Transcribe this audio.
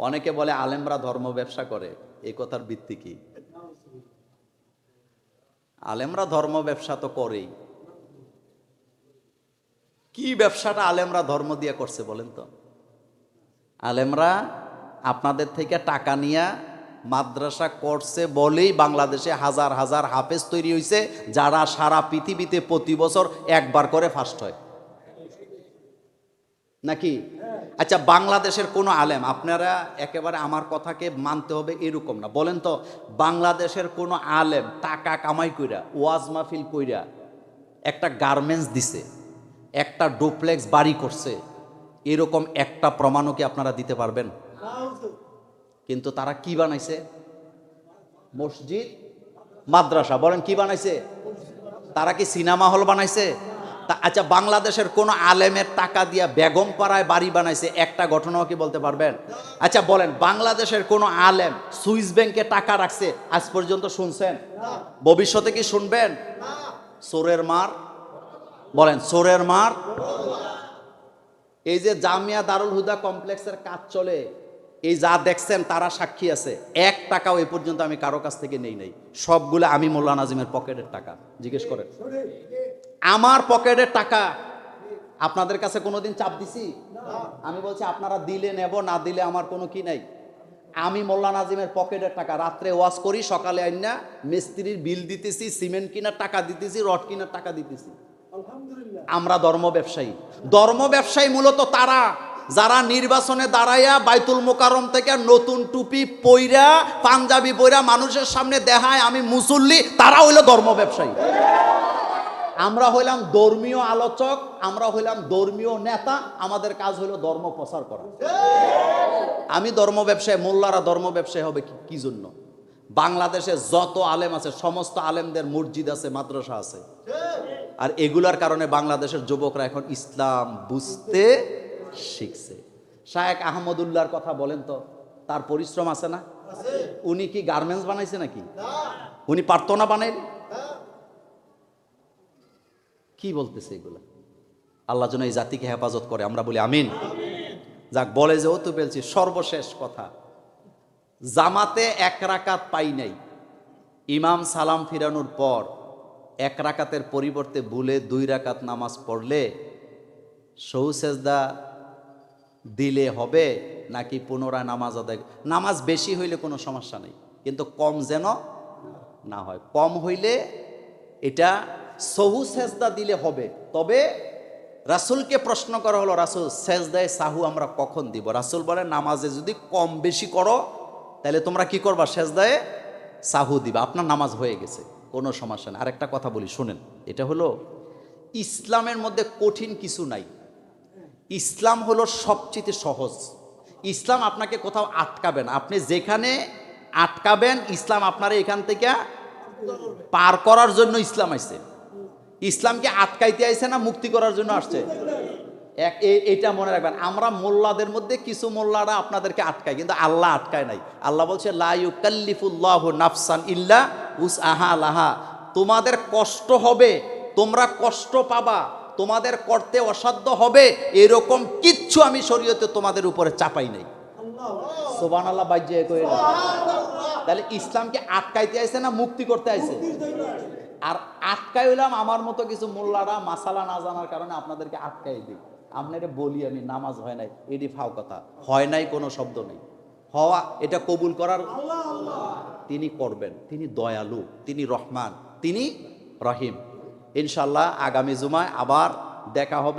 অনেকে বলে আলেমরা ধর্ম ব্যবসা করে এই কথার ভিত্তি কি? আলেমরা ধর্ম ব্যবসা তো করেই। কি ব্যবসাটা আলেমরা ধর্ম দিয়ে করছে বলেন তো? আলেমরা আপনাদের থেকে টাকা নিয়ে মাদ্রাসা করছে বলেই বাংলাদেশে হাজার হাজার হাফেজ তৈরি হয়েছে যারা সারা পৃথিবীতে প্রতি বছর একবার করে ফার্স্ট হয়। নাকি? আচ্ছা বাংলাদেশের কোনো আলেম, আপনারা একেবারে আমার কথাকে মানতে হবে এরকম না। বলেন তো, বাংলাদেশের কোনো আলেম টাকা কামাই কইরা, ওয়াজ মাহফিল কইরা একটা গার্মেন্টস দিছে, একটা ডুপ্লেক্স বাড়ি করছে, এরকম একটা প্রমাণও কি আপনারা দিতে পারবেন? কিন্তু তারা কি বানাইছে? মসজিদ, মাদ্রাসা, বলেন কি বানাইছে? তারা কি সিনেমা হল বানাইছে? তা আচ্ছা বাংলাদেশের কোন আলেমের টাকা দিয়া বেগম পাড়ায় বাড়ি বানাইছে একটা ঘটনাও কি বলতে পারবেন? আচ্ছা বলেন, বাংলাদেশের কোন আলেম সুইস ব্যাংকে টাকা রাখছে, আজ পর্যন্ত শুনছেন? ভবিষ্যতে কি শুনবেন? চোরের মার? বলেন, চোরের মার? এই যে জামিয়া দারুল হুদা কমপ্লেক্সের কাজ চলে, এই যা দেখছেন তারা সাক্ষী আছে। এক টাকাও এ পর্যন্ত আমি কারও কাছ থেকে নেই নাই। সবগুলো আমি মোল্লা নাজিমের পকেটের টাকা। জিজ্ঞেস করেন। আমার পকেটের টাকা। আপনাদের কাছে কোনোদিন চাপ দিছি? আমি বলছি আপনারা দিলে নেব না দিলে আমার কোনো কি নাই। আমি মোল্লা নাজিমের পকেটের টাকা রাত্রে ওয়াশ করি সকালে আইনা মিস্ত্রির বিল দিতেছি সিমেন্ট কিনার টাকা দিতেছি রড কিনার টাকা দিতেছি। আমরা ধর্ম ব্যবসায়ী। ধর্ম ব্যবসায়ী মূলত তারা। যারা নির্বাচনে দাঁড়াইয়া বাইতুল মোকারম থেকে নতুন টুপি পইরা পাঞ্জাবি পইরা মানুষের সামনে দেখায় আমি মুসল্লি তারা হইল ধর্ম ব্যবসায়ী। আমরা হইলাম ধর্মীয় আলোচক আমরা হইলাম ধর্মীয় নেতা আমাদের কাজ হইল ধর্ম প্রচার করা। আমি ধর্ম ব্যবসায় মোল্লারা ধর্ম ব্যবসায়ী হবে কি- কি জন্য? বাংলাদেশে যত আলেম আছে সমস্ত আলেমদের মসজিদ আছে মাদ্রাসা আছে। আর এগুলার কারণে বাংলাদেশের যুবকরা এখন ইসলাম বুঝতে শিখছে। শায়েক আহমদুল্লাহর কথা বলেন তো তার পরিশ্রম আছে না? উনি কি গার্মেন্টস বানাইছে নাকি? উনি পারতো না বানাই কি বলতেছে এগুলা? আল্লাহ যেন এই জাতিকে হেফাজত করে, আমরা বলি আমিন। যাক, বলে যে ও তো বলছি, সর্বশেষ কথা, জামাতে এক রাকাত পাই নাই। ইমাম সালাম ফিরানোর পর এক রাকাতের পরিবর্তে ভুলে দুই রাকাত নামাজ পড়লে সৌসেজদা দিলে হবে নাকি পুনরায় নামাজ আদায় নামাজ বেশি হইলে কোনো সমস্যা নেই, কিন্তু কম যেন না হয়। কম হইলে এটা সহু সেজদা দিলে হবে। তবে রাসুলকে প্রশ্ন করা হলো, রাসুল, সেজদায় সাহু আমরা কখন দিব? রাসুল বলে, নামাজে যদি কম বেশি করো, তাহলে তোমরা কি করবা? সেজদায় সাহু দিবা। আপনার নামাজ হয়ে গেছে, কোনো সমস্যা নেই। আরেকটা কথা বলি, শুনেন, এটা হলো ইসলামের মধ্যে কঠিন কিছু নাই। ইসলাম হলো সবচেয়ে সহজ। ইসলাম আপনাকে কোথাও আটকাবেন আপনি যেখানে আটকাবেন, ইসলাম আপনারা এখান থেকে পার করার জন্য ইসলাম আসছে ইসলামকে আটকাইতে আইছে না মুক্তি করার জন্য আসছে। এক এটা মনে রাখবেন আমরা মোল্লাদের মধ্যে কিছু মোল্লারা আপনাদেরকে আটকায় কিন্তু আল্লাহ আটকায় নাই। আল্লাহ বলছে লাইকাল্লিফুল্লাহ নাফসান ইল্লা উস আহা লাহা। তোমাদের কষ্ট হবে তোমরা কষ্ট পাবা তোমাদের করতে অসাধ্য হবে এরকম কিচ্ছু আমি শরীয়তে তোমাদের উপরে চাপাই নাই। সোবান আল্লাহ বাজ্যে তাহলে ইসলামকে আটকাইতে আইছে না মুক্তি করতে আইছে। আর আটকাই হইলাম আমার মতো কিছু মোল্লারা মাসালা না জানার কারণে আপনাদেরকে আটকাই দিই। আপনারে বলি, আমি নামাজ হয় নাই, এটি ফাও কথা। হয় নাই কোনো শব্দ নেই। হওয়া, এটা কবুল করার তিনি করবেন। তিনি দয়ালু, তিনি রহমান, তিনি রহিম। ইনশাল্লাহ আগামী জুমায় আবার দেখা হবে।